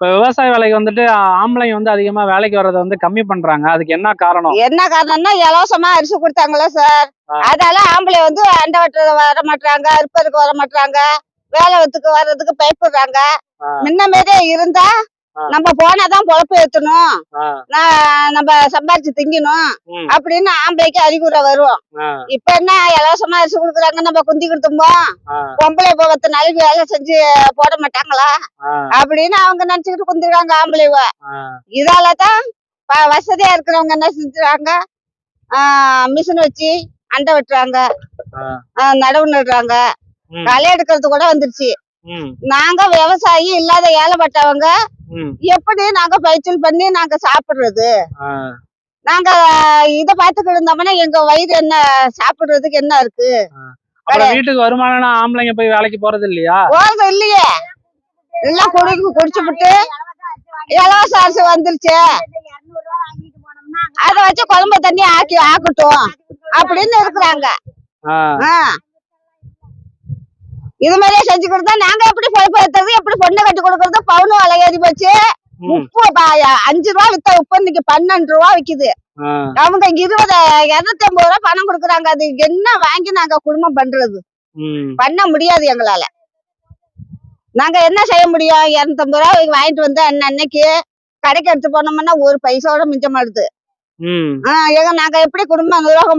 இப்ப விவசாய வேலைக்கு வந்துட்டு ஆம்பளைங்க வந்து அதிகமா வேலைக்கு வர்றதை வந்து கம்மி பண்றாங்க அதுக்கு என்ன காரணம் என்ன காரணம்னா இலவசமா அரிசி கொடுத்தாங்களே சார். அதால ஆம்பளை வந்து அண்டை வெட்ட வர மாட்டாங்க அறுப்பதுக்கு வர மாட்டாங்க வேலை வெத்துக்கு வர்றதுக்கு பயப்படுறாங்க. முன்ன மாரியே இருந்தா. நம்ம போனாதான் பொழப்பு ஏத்தணும். நம்ம சம்பாரிச்சு திங்கணும். அப்படின்னு ஆம்பளைக்கு அறிகுறை வரும். இப்ப என்ன இலவசமா அரிசி கொடுக்குறாங்க நம்ம குந்தி கொடுத்தோமோ பொம்பளை இப்போ பத்து நாளைக்கு வேலை செஞ்சு போட மாட்டாங்களா? அப்படின்னு அவங்க நினைச்சுக்கிட்டு குந்திருக்காங்க ஆம்பளைவ ஆ, இதால தான் ப- வசதியா இருக்கிறவங்க என்ன செஞ்சுறாங்க மிஷின் வச்சு அண்டை வெட்டுறாங்க. நடவு நடுறாங்க. களை எடுக்கிறது கூட வந்துருச்சு. நாங்க விவசாயி இல்லாத ஏழைப்பட்டவங்க எப்படி நாங்க பயிற்சியில் பண்ணி நாங்க சாப்பிடுறது? நாங்க இத பாத்துக்கிட்டு இருந்தோம்னா எங்க வயிறு என்ன சாப்பிடுறதுக்கு என்ன இருக்கு? வீட்டுக்கு வருமானம் ஆம்பளைங்க போய் வேலைக்கு போறது இல்லையா? போறது இல்லையே. எல்லாம் குடி குடிச்சுப்புட்டு இலவச அரிசி வந்துருச்சு. அத வச்சு குழம்பு தண்ணி ஆக்கி ஆக்கட்டும். அப்படின்னு இருக்கிறாங்க. ஆ, ஆ. இது மாதிரியே செஞ்சு கொடுத்தா நாங்க எப்படி பொறுப்பு ஏத்துறது எப்படி பொண்ணு கட்டி கொடுக்கறது? பவுனு விலை ஏறி போச்சு. உப்பு அஞ்சு ரூபா வித்த உப்பு இன்னைக்கு பன்னெண்டு ரூபா விக்குது. அவங்க இங்க இருபது இருநூத்தி ஐம்பது ரூபா பணம் கொடுக்குறாங்க. அது என்ன வாங்கி நாங்க குடும்பம் பண்றது? பண்ண முடியாது எங்களால. நாங்க என்ன செய்ய முடியும்? இருநூத்தம்பது ரூபா வாங்கிட்டு வந்து அன்ன- அன்னைக்கு? கடைக்கு எடுத்து போனோம்னா ஒரு பைசாவோட மிச்சமாடுது ம். ஆஹ் ஏங்க நாங்க எப்படி குடும்பம் நிர்வாகம்